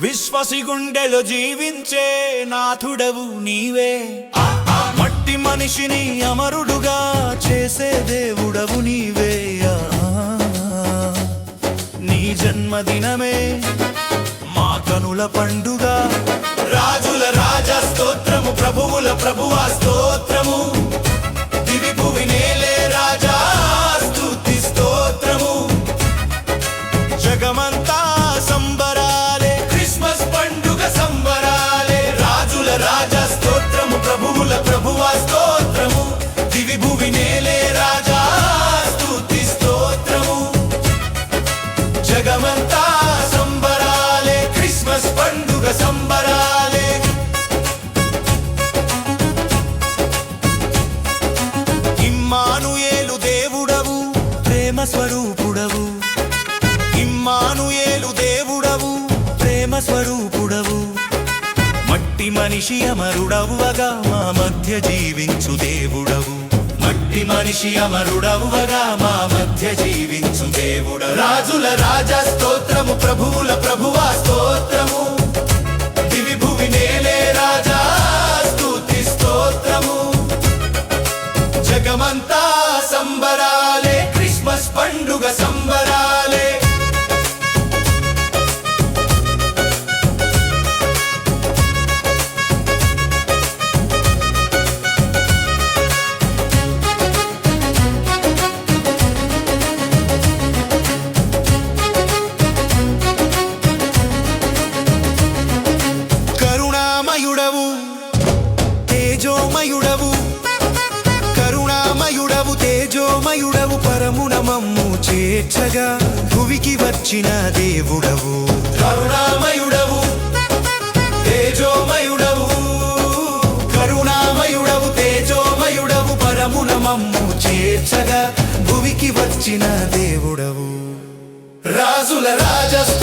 విశ్వసి గుండెలో జీవించే నాథుడవు నీవే. మట్టి మనిషిని అమరుడుగా చేసే దేవుడవు నీవే. నీ జన్మదినమే మా కనుల పండుగ. రాజుల రాజ స్తోత్రము ప్రభువుల ప్రభువా స్తోత్రము. జగమంతా సంబరాలే. క్రిస్మస్ పండుగ సంబరాలే. ఇమ్మానుయేలు దేవుడవు ప్రేమ స్వరూపుడవు. ఇమ్మానుయేలు దేవుడవు ప్రేమ స్వరూపుడవు. మట్టి మనిషి అమరుడవువగా మా మధ్య జీవించు దేవుడవు. మట్టి మనిషి అమరుడవువగా మా మధ్య జీవించు దేవుడ. రాజుల రాజా స్తోత్రము ప్రభువుల ప్రభువా. తేజోమయుడవు పరమున మమ్ము చేర్చగా భువికి వచ్చిన దేవుడవు. కరుణామయుడవు తేజోమయుడవు కరుణామయుడవు తేజోమయుడవు పరమున మమ్ము చేర్చగా భువికి వచ్చిన దేవుడవు. రాజుల రాజస్